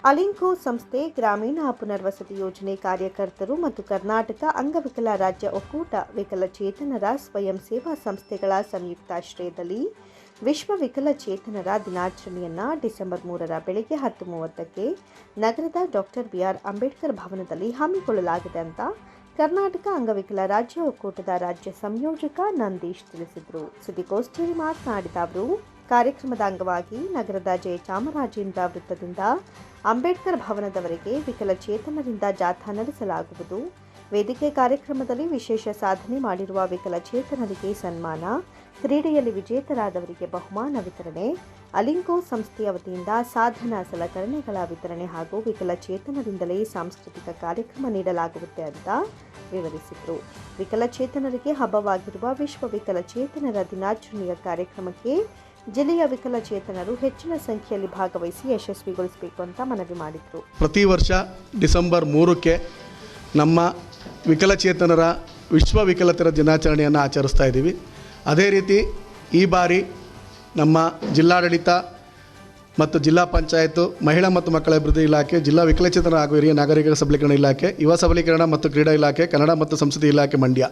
ಅಲಿಂಕೋ ಸಂಸ್ಥೆ ಗ್ರಾಮೀಣ ಪುನರ್ವಸತಿ ಯೋಜನೆ ಕಾರ್ಯಕರ್ತರು ಮತ್ತು ಕರ್ನಾಟಕ ಅಂಗವಿಕಲ ರಾಜ್ಯ ಒಕ್ಕೂಟ ವಿಕಲಚೇತನರ ಸ್ವಯಂ ಸೇವಾ ಸಂಸ್ಥೆಗಳ ಸಂಯುಕ್ತಾಶ್ರಯದಲ್ಲಿ ವಿಶ್ವ ವಿಕಲಚೇತನರ ದಿನಾಚರಣೆಯನ್ನು ಡಿಸೆಂಬರ್ ಮೂರರ ಬೆಳಗ್ಗೆ ಹತ್ತು ಮೂವತ್ತಕ್ಕೆ ನಗರದ ಡಾಕ್ಟರ್ ಬಿಆರ್ ಅಂಬೇಡ್ಕರ್ ಭವನದಲ್ಲಿ ಹಮ್ಮಿಕೊಳ್ಳಲಾಗಿದೆ ಅಂತ ಕರ್ನಾಟಕ ಅಂಗವಿಕಲ ರಾಜ್ಯ ಒಕ್ಕೂಟದ ರಾಜ್ಯ ಸಂಯೋಜಕ ನಂದೀಶ್ ತಿಳಿಸಿದರು ಸುದ್ದಿಗೋಷ್ಠಿಯಲ್ಲಿ ಮಾತನಾಡಿದ ಅವರು ಕಾರ್ಯಕ್ರಮದ ಅಂಗವಾಗಿ ನಗರದ ಜಯಚಾಮರಾಜೇಂದ್ರ ವೃತ್ತದಿಂದ ಅಂಬೇಡ್ಕರ್ ಭವನದವರೆಗೆ ವಿಕಲಚೇತನರಿಂದ ಜಾಥಾ ನಡೆಸಲಾಗುವುದು. ವೇದಿಕೆ ಕಾರ್ಯಕ್ರಮದಲ್ಲಿ ವಿಶೇಷ ಸಾಧನೆ ಮಾಡಿರುವ ವಿಕಲಚೇತನರಿಗೆ ಸನ್ಮಾನ, ಕ್ರೀಡೆಯಲ್ಲಿ ವಿಜೇತರಾದವರಿಗೆ ಬಹುಮಾನ ವಿತರಣೆ ಅಲಿಂಕೋ ಸಂಸ್ಥೆಯ ವತಿಯಿಂದ ಸಾಧನ ಸಲಕರಣೆಗಳ ವಿತರಣೆ ಹಾಗೂ ವಿಕಲಚೇತನರಿಂದಲೇ ಸಾಂಸ್ಕೃತಿಕ ಕಾರ್ಯಕ್ರಮ ನೀಡಲಾಗುತ್ತೆ ಅಂತ ವಿವರಿಸಿದರು. ವಿಕಲಚೇತನರಿಗೆ ಹಬ್ಬವಾಗಿರುವ ವಿಶ್ವ ವಿಕಲಚೇತನರ ದಿನಾಚರಣೆಯ ಕಾರ್ಯಕ್ರಮಕ್ಕೆ ಜಿಲ್ಲೆಯ ವಿಕಲಚೇತನರು ಹೆಚ್ಚಿನ ಸಂಖ್ಯೆಯಲ್ಲಿ ಭಾಗವಹಿಸಿ ಯಶಸ್ವಿಗೊಳಿಸಬೇಕು ಅಂತ ಮನವಿ ಮಾಡಿದರು. ಪ್ರತಿ ವರ್ಷ ಡಿಸೆಂಬರ್ ಮೂರಕ್ಕೆ ನಮ್ಮ ವಿಕಲಚೇತನರ ವಿಶ್ವ ವಿಕಲತರ ದಿನಾಚರಣೆಯನ್ನು ಆಚರಿಸ್ತಾ ಇದ್ದೀವಿ. ಅದೇ ರೀತಿ ಈ ಬಾರಿ ನಮ್ಮ ಜಿಲ್ಲಾಡಳಿತ ಮತ್ತು ಜಿಲ್ಲಾ ಪಂಚಾಯತು ಮಹಿಳಾ ಮತ್ತು ಮಕ್ಕಳ ಅಭಿವೃದ್ಧಿ ಇಲಾಖೆ, ಜಿಲ್ಲಾ ವಿಕಲಚೇತನ ಹಾಗೂ ಹಿರಿಯ ನಾಗರಿಕ ಸಬಲೀಕರಣ ಇಲಾಖೆ, ಯುವ ಸಬಲೀಕರಣ ಮತ್ತು ಕ್ರೀಡಾ ಇಲಾಖೆ, ಕನ್ನಡ ಮತ್ತು ಸಂಸ್ಕೃತಿ ಇಲಾಖೆ ಮಂಡ್ಯ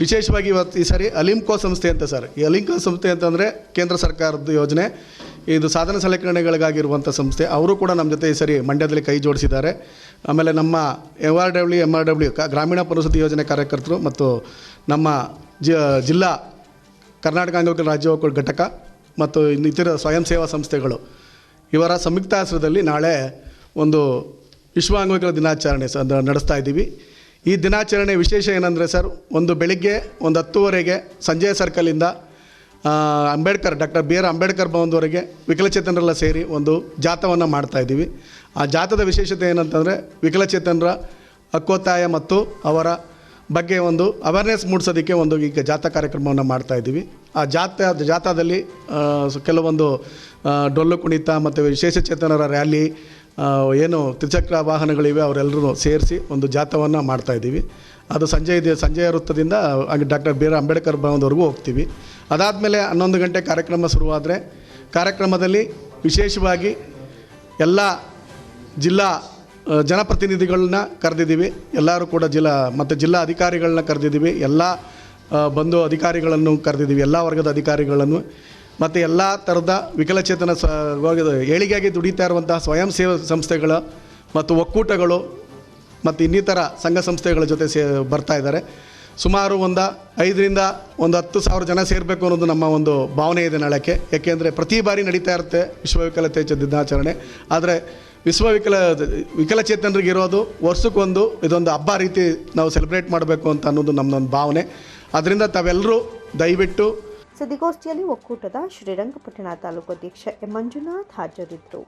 ವಿಶೇಷವಾಗಿ ಇವತ್ತು ಈ ಸಾರಿ ಅಲಿಂಕೋ ಸಂಸ್ಥೆ ಅಂತ ಸರ್. ಈ ಅಲಿಂಕೋ ಸಂಸ್ಥೆ ಅಂತಂದರೆ ಕೇಂದ್ರ ಸರ್ಕಾರದ ಯೋಜನೆ. ಇದು ಸಾಧನ ಸಲಕರಣೆಗಳಿಗಾಗಿರುವಂಥ ಸಂಸ್ಥೆ. ಅವರು ಕೂಡ ನಮ್ಮ ಜೊತೆ ಈ ಸರಿ ಮಂಡ್ಯದಲ್ಲಿ ಕೈ ಜೋಡಿಸಿದ್ದಾರೆ. ಆಮೇಲೆ ನಮ್ಮ M R W M R W ಗ್ರಾಮೀಣ ಪುನರ್ವಸತಿ ಯೋಜನೆ ಕಾರ್ಯಕರ್ತರು ಮತ್ತು ನಮ್ಮ ಜಿಲ್ಲಾ ಕರ್ನಾಟಕ ಅಂಗವಿಕಲ ರಾಜ್ಯ ಒಕ್ಕೂಟ ಘಟಕ ಮತ್ತು ಇನ್ನಿತರ ಸ್ವಯಂ ಸೇವಾ ಸಂಸ್ಥೆಗಳು. ಇವರ ಸಂಯುಕ್ತ ಆಶ್ರಯದಲ್ಲಿ ನಾಳೆ ಒಂದು ವಿಶ್ವ ಅಂಗವಿಕಲ ದಿನಾಚರಣೆ ಸ ನಡೆಸ್ತಾ ಇದ್ದೀವಿ. ಈ ದಿನಾಚರಣೆ ವಿಶೇಷ ಏನಂದರೆ ಸರ್, ಒಂದು ಬೆಳಿಗ್ಗೆ ಒಂದು ಹತ್ತುವರೆಗೆ Sanjay ಸರ್ಕಲಿಂದ Ambedkar, doctor B R Ambedkar ಭವನದವರೆಗೆ ವಿಕಲಚೇತನರೆಲ್ಲ ಸೇರಿ ಒಂದು ಜಾಥವನ್ನು ಮಾಡ್ತಾ ಇದ್ದೀವಿ. ಆ ಜಾಥದ ವಿಶೇಷತೆ ಏನಂತಂದರೆ, ವಿಕಲಚೇತನರ ಹಕ್ಕೊತ್ತಾಯ ಮತ್ತು ಅವರ ಬಗ್ಗೆ ಒಂದು ಅವೇರ್ನೆಸ್ ಮೂಡಿಸೋದಕ್ಕೆ ಒಂದು ಈಗ ಜಾಥಾ ಕಾರ್ಯಕ್ರಮವನ್ನು ಮಾಡ್ತಾ ಇದ್ದೀವಿ. ಆ ಜಾಥಾ ಜಾಥಾದಲ್ಲಿ ಕೆಲವೊಂದು ಡೊಳ್ಳು ಕುಣಿತ ಮತ್ತು ವಿಶೇಷಚೇತನರ ರ್ಯಾಲಿ ಏನು ತ್ರಿಚಕ್ರ ವಾಹನಗಳಿವೆ ಅವರೆಲ್ಲರೂ ಸೇರಿಸಿ ಒಂದು ಜಾಥವನ್ನು ಮಾಡ್ತಾಯಿದ್ದೀವಿ ಅದು ಸಂಜೆ ಇದೆ ಸಂಜೆಯ ವೃತ್ತದಿಂದ ಡಾಕ್ಟರ್ ಬಿ ಆರ್ ಅಂಬೇಡ್ಕರ್ ಭವನದವರೆಗೂ ಹೋಗ್ತೀವಿ. ಅದಾದಮೇಲೆ ಹನ್ನೊಂದು ಗಂಟೆ ಕಾರ್ಯಕ್ರಮ ಶುರುವಾದರೆ, ಕಾರ್ಯಕ್ರಮದಲ್ಲಿ ವಿಶೇಷವಾಗಿ ಎಲ್ಲ ಜಿಲ್ಲಾ ಜನಪ್ರತಿನಿಧಿಗಳನ್ನ ಕರೆದಿದ್ದೀವಿ. ಎಲ್ಲರೂ ಕೂಡ ಜಿಲ್ಲಾ ಮತ್ತು ಜಿಲ್ಲಾ ಅಧಿಕಾರಿಗಳನ್ನ ಕರೆದಿದ್ದೀವಿ. ಎಲ್ಲ ಬಂದು ಅಧಿಕಾರಿಗಳನ್ನು ಕರೆದಿದ್ದೀವಿ. ಎಲ್ಲ ವರ್ಗದ ಅಧಿಕಾರಿಗಳನ್ನು ಮತ್ತು ಎಲ್ಲ ಥರದ ವಿಕಲಚೇತನ ಸ ಏಳಿಗೆಯಾಗಿ ದುಡಿತಾ ಇರುವಂತಹ ಸ್ವಯಂ ಸೇವಾ ಸಂಸ್ಥೆಗಳ ಮತ್ತು ಒಕ್ಕೂಟಗಳು ಮತ್ತು ಇನ್ನಿತರ ಸಂಘ ಸಂಸ್ಥೆಗಳ ಜೊತೆ ಸೇ, ಬರ್ತಾ ಇದ್ದಾರೆ. ಸುಮಾರು ಒಂದು ಐದರಿಂದ ಒಂದು ಹತ್ತು ಸಾವಿರ ಜನ ಸೇರಬೇಕು ಅನ್ನೋದು ನಮ್ಮ ಒಂದು ಭಾವನೆ ಇದೆ ನಾಳಕ್ಕೆ ಯಾಕೆಂದರೆ ಪ್ರತಿ ಬಾರಿ ನಡೀತಾ ಇರುತ್ತೆ ವಿಶ್ವ ವಿಕಲತೆ ಚ- ದಿನಾಚರಣೆ. ಆದರೆ ವಿಶ್ವವಿಕಲ, ವಿಕಲಚೇತನರಿಗೆ ಇರೋದು ವರ್ಷಕ್ಕೊಂದು ಇದೊಂದು ಹಬ್ಬ ರೀತಿ ನಾವು ಸೆಲೆಬ್ರೇಟ್ ಮಾಡಬೇಕು ಅಂತ ಅನ್ನೋದು ನಮ್ಮದೊಂದು ಭಾವನೆ. ಅದರಿಂದ ತಾವೆಲ್ಲರೂ ದಯವಿಟ್ಟು ಸುದ್ದಿಗೋಷ್ಠಿಯಲ್ಲಿ ಒಕ್ಕೂಟದ ಶ್ರೀರಂಗಪಟ್ಟಣ ತಾಲೂಕು ಅಧ್ಯಕ್ಷ ಎಂ ಮಂಜುನಾಥ್ ಹಾಜರಿದ್ದರು